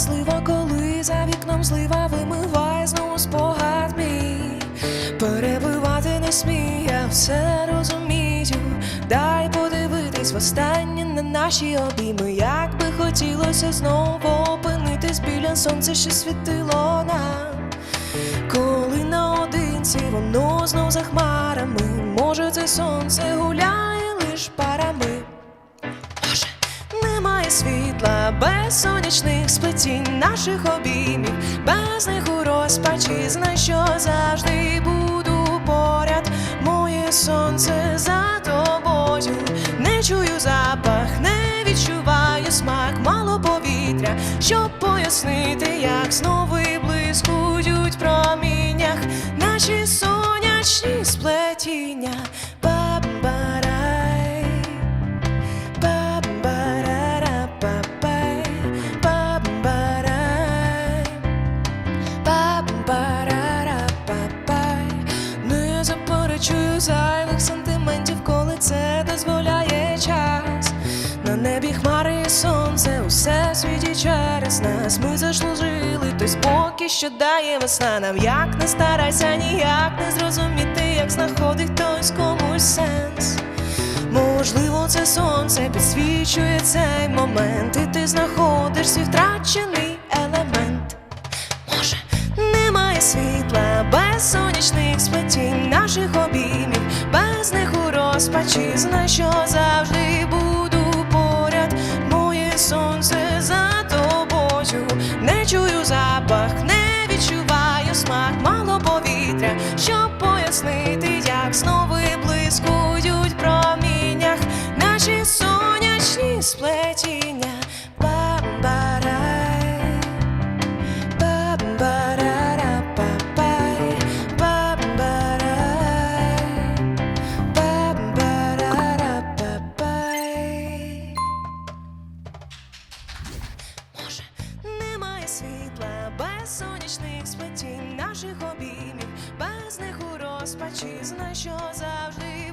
злива, коли за вікном злива вимиває знову спогад мій. Перебивати не смій, я все розумію. Дай подивитись востаннє на наші обійми. Як би хотілося знову опинитись біля сонця, що світило нам. Коли наодинці воно знов за хмарами, може це сонце гуляє лиш парами. Світла без сонячних сплетінь наших обіймів, без них у розпачі, знай, що завжди буду поряд. Моє сонце за тобою, не чую запах, не відчуваю смак, мало повітря, щоб пояснити, як знову блискують в проміннях наші сонячні через нас. Ми заслужили той спокій, що дає весна. Нам як не старайся, ніяк не зрозуміти, як знаходить хтось комусь сенс. Можливо, це сонце підсвічує цей момент, і ти знаходиш свій втрачений елемент. Може, немає світла без сонячних сплетінь наших обіймів, без них у розпачі, знай, що завжди щоб пояснити, як знову блискують в проміннях наші сонячні сплетіння. Може, немає світла без сонячних сплетінь наших обіймів, без них у розпачі, знай, що завжди